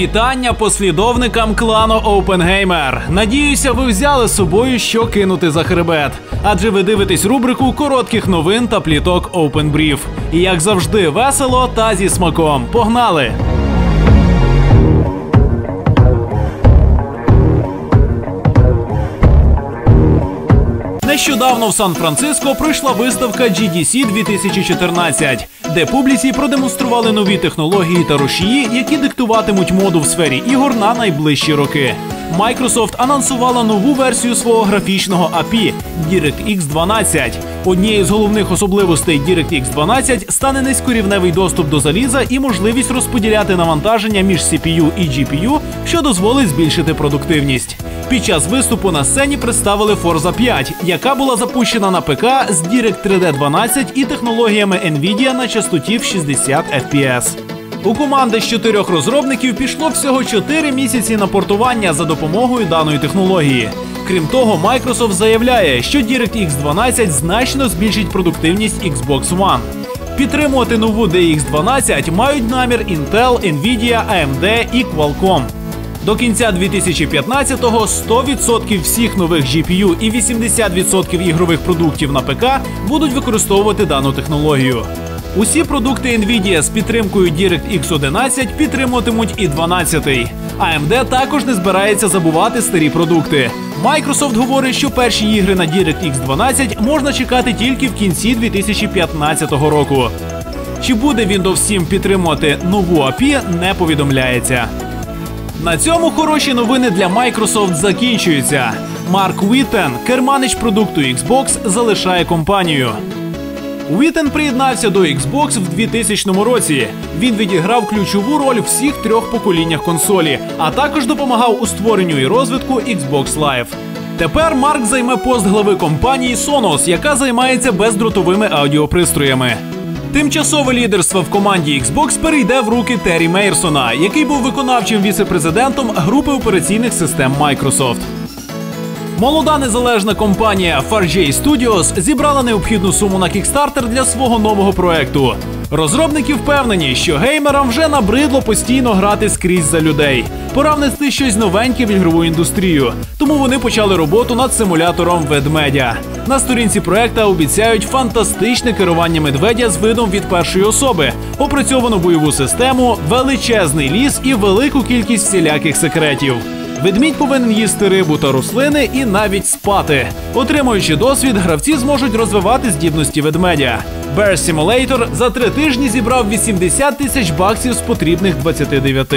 Вітання послідовникам клану OpenGamer. Надіюся, ви взяли з собою, що кинути за хребет. Адже ви дивитесь рубрику коротких новин та пліток Open Brief. І як завжди, весело та зі смаком. Погнали! Нещодавно в Сан-Франциско пройшла виставка GDC 2014, де публіці продемонстрували нові технології та рушії, які диктуватимуть моду в сфері ігор на найближчі роки. Microsoft анонсувала нову версію свого графічного API DirectX 12. Однією з головних особливостей DirectX 12 стане низькорівневий доступ до заліза і можливість розподіляти навантаження між CPU і GPU, що дозволить збільшити продуктивність. Під час виступу на сцені представили Forza 5, яка була запущена на ПК з Direct 3D 12 і технологіями Nvidia на частоті в 60 FPS. У команди з чотирьох розробників пішло всього 4 місяці на портування за допомогою даної технології. Крім того, Microsoft заявляє, що DirectX 12 значно збільшить продуктивність Xbox One. Підтримувати нову DX 12 мають намір Intel, Nvidia, AMD і Qualcomm. До кінця 2015-го 100% всіх нових GPU і 80% ігрових продуктів на ПК будуть використовувати дану технологію. Усі продукти Nvidia з підтримкою DirectX 11 підтримуватимуть і 12-й. AMD також не збирається забувати старі продукти. Microsoft говорить, що перші ігри на DirectX 12 можна чекати тільки в кінці 2015 року. Чи буде Windows 7 підтримувати нову API, не повідомляється. На цьому хороші новини для Microsoft закінчуються. Марк Уіттен, керманич продукту Xbox, залишає компанію. Уітен приєднався до Xbox в 2000 році. Він відіграв ключову роль в всіх трьох поколіннях консолі, а також допомагав у створенню і розвитку Xbox Live. Тепер Марк займе пост глави компанії Sonos, яка займається бездротовими аудіопристроями. Тимчасове лідерство в команді Xbox перейде в руки Террі Мейрсона, який був виконавчим віце-президентом групи операційних систем Microsoft. Молода незалежна компанія Farjay Studios зібрала необхідну суму на Kickstarter для свого нового проекту. Розробники впевнені, що геймерам вже набридло постійно грати скрізь за людей. Пора внести щось новеньке в ігрову індустрію. Тому вони почали роботу над симулятором ведмедя. На сторінці проекта обіцяють фантастичне керування медведя з видом від першої особи, опрацьовану бойову систему, величезний ліс і велику кількість всіляких секретів. Ведмідь повинен їсти рибу та рослини і навіть спати. Отримуючи досвід, гравці зможуть розвивати здібності ведмедя. Bear Simulator за три тижні зібрав 80 тисяч баксів з потрібних 29.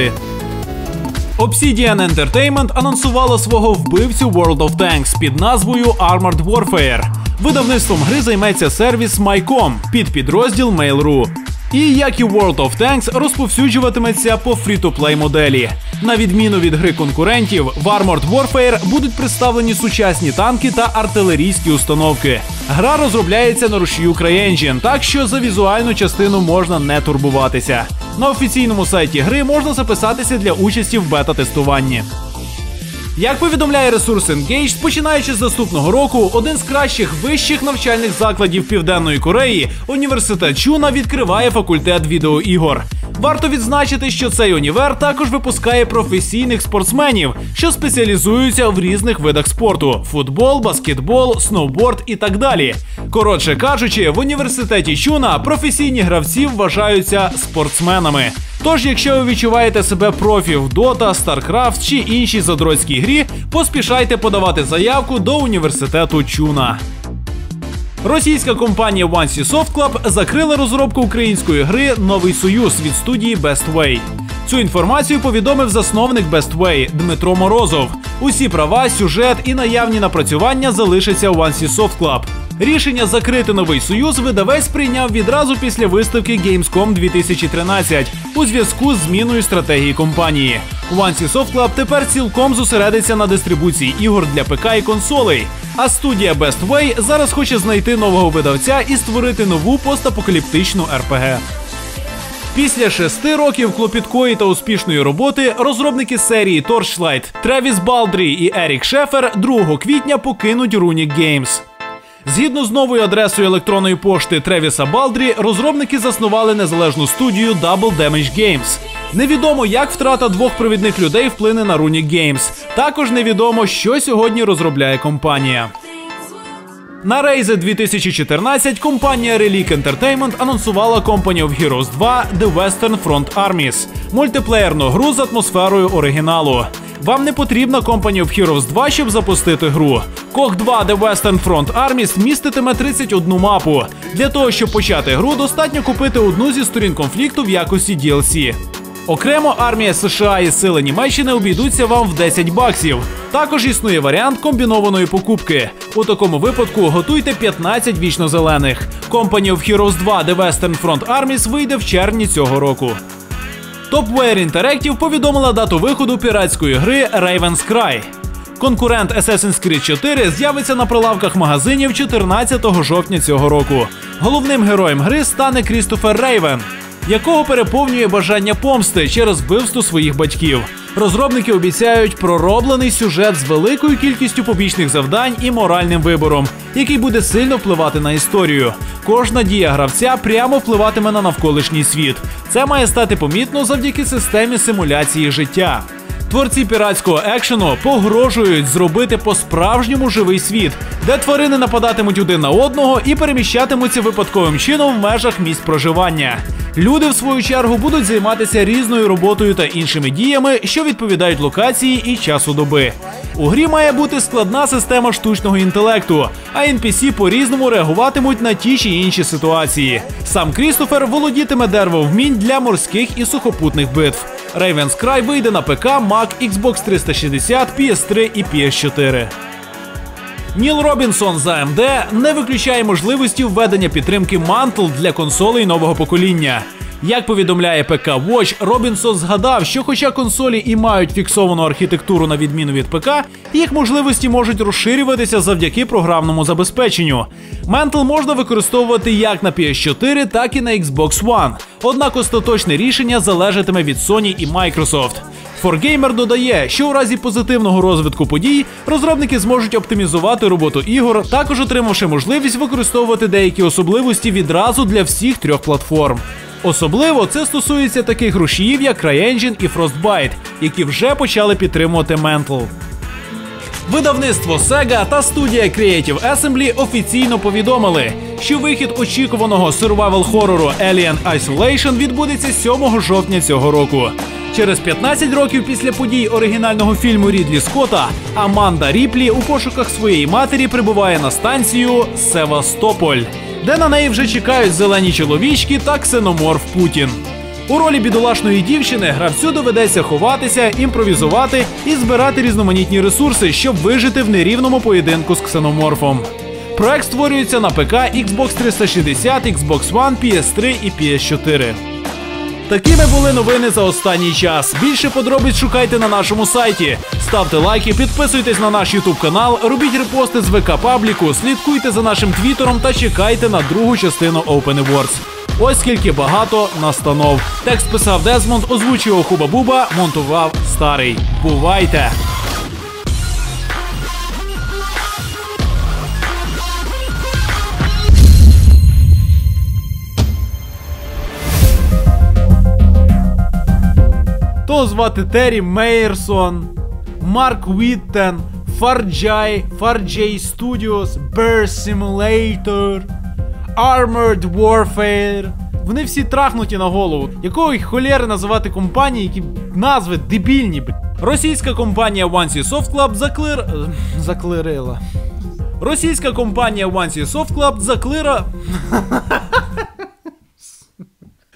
Obsidian Entertainment анонсувало свого вбивцю World of Tanks під назвою Armored Warfare. Видавництвом гри займеться сервіс MyCom під підрозділ Mail.ru. І як і World of Tanks розповсюджуватиметься по фрі-то-плей моделі. На відміну від гри конкурентів, в Armored Warfare будуть представлені сучасні танки та артилерійські установки. Гра розробляється на рушію CryEngine, так що за візуальну частину можна не турбуватися. На офіційному сайті гри можна записатися для участі в бета-тестуванні. Як повідомляє ресурс Engage, починаючи з наступного року, один з кращих вищих навчальних закладів Південної Кореї, університет Чуна, відкриває факультет відеоігор. Варто відзначити, що цей універ також випускає професійних спортсменів, що спеціалізуються в різних видах спорту: футбол, баскетбол, сноуборд і так далі. Коротше кажучи, в університеті Чуна професійні гравці вважаються спортсменами. Тож, якщо ви відчуваєте себе профі в Dota, StarCraft чи іншій задроцькій грі, поспішайте подавати заявку до університету Чуна. Російська компанія One Soft Club закрила розробку української гри Новий Союз від студії Best Way. Цю інформацію повідомив засновник Best Way Дмитро Морозов. Усі права, сюжет і наявні напрацювання залишаться у One Soft Club. Рішення закрити новий союз видавець прийняв відразу після виставки Gamescom 2013 у зв'язку з зміною стратегії компанії. Soft Club тепер цілком зосередиться на дистрибуції ігор для ПК і консолей. А студія Best Way зараз хоче знайти нового видавця і створити нову постапокаліптичну РПГ. Після шести років клопіткої та успішної роботи розробники серії Torchlight Тревіс Балдрі і Ерік Шефер 2 квітня покинуть Runic Games. Згідно з новою адресою електронної пошти Тревіса Балдрі, розробники заснували незалежну студію Double Damage Games. Невідомо, як втрата двох провідних людей вплине на Runic Games. Також невідомо, що сьогодні розробляє компанія. На Рейзе 2014 компанія Relic Entertainment анонсувала Company of Heroes 2 The Western Front Armies мультиплеєрну гру з атмосферою оригіналу. Вам не потрібна Company of Heroes 2, щоб запустити гру. Кох 2 The Western Front Armies міститиме 31 мапу. Для того, щоб почати гру, достатньо купити одну зі сторін конфлікту в якості DLC. Окремо армія США і сили Німеччини обійдуться вам в 10 баксів. Також існує варіант комбінованої покупки. У такому випадку готуйте 15 вічно-зелених. Company of Heroes 2 The Western Front Armies вийде в червні цього року. Topware Interactive повідомила дату виходу піратської гри Raven's Cry. Конкурент Assassin's Creed 4 з'явиться на прилавках магазинів 14 жовтня цього року. Головним героєм гри стане Крістофер Рейвен, якого переповнює бажання помсти через вбивство своїх батьків. Розробники обіцяють пророблений сюжет з великою кількістю побічних завдань і моральним вибором, який буде сильно впливати на історію. Кожна дія гравця прямо впливатиме на навколишній світ. Це має стати помітно завдяки системі симуляції життя. Творці піратського екшену погрожують зробити по-справжньому живий світ, де тварини нападатимуть один на одного і переміщатимуться випадковим чином в межах місць проживання. Люди, в свою чергу, будуть займатися різною роботою та іншими діями, що відповідають локації і часу доби. У грі має бути складна система штучного інтелекту, а NPC по-різному реагуватимуть на ті чи інші ситуації. Сам Крістофер володітиме деревовмінь для морських і сухопутних битв. Raven's Cry вийде на ПК, Mac, Xbox 360, PS3 і PS4. Ніл Робінсон з AMD не виключає можливості введення підтримки Mantle для консолей нового покоління. Як повідомляє ПК Watch, Робінсон згадав, що хоча консолі і мають фіксовану архітектуру на відміну від ПК, їх можливості можуть розширюватися завдяки програмному забезпеченню. Mantle можна використовувати як на PS4, так і на Xbox One. Однак остаточне рішення залежатиме від Sony і Microsoft. 4Gamer додає, що у разі позитивного розвитку подій розробники зможуть оптимізувати роботу ігор, також отримавши можливість використовувати деякі особливості відразу для всіх трьох платформ. Особливо це стосується таких рушіїв, як CryEngine і Frostbite, які вже почали підтримувати Mantle. Видавництво Sega та студія Creative Assembly офіційно повідомили, що вихід очікуваного survival хорору Alien Isolation відбудеться 7 жовтня цього року. Через 15 років після подій оригінального фільму Рідлі Скотта Аманда Ріплі у пошуках своєї матері прибуває на станцію Севастополь, де на неї вже чекають зелені чоловічки та ксеноморф Путін. У ролі бідолашної дівчини гравцю доведеться ховатися, імпровізувати і збирати різноманітні ресурси, щоб вижити в нерівному поєдинку з ксеноморфом. Проект створюється на ПК, Xbox 360, Xbox One, PS3 і PS4. Такими були новини за останній час. Більше подробиць шукайте на нашому сайті. Ставте лайки, підписуйтесь на наш Ютуб канал, робіть репости з ВК Пабліку, слідкуйте за нашим твіттером та чекайте на другу частину Open Awards. Ось скільки багато настанов. Текст писав Дезмонд, озвучував Хуба Буба, монтував старий. Бувайте! Звати Террі Мейерсон, Марк Віттен, Farjai, Farjai Studios, Bear Simulator, Armored Warfare. Вони всі трахнуті на голову. Якого їх холєри називати компанії, які назви дебільні, б***. Російська компанія One C Soft Club заклир... заклирила. Російська компанія One C Soft Club заклира.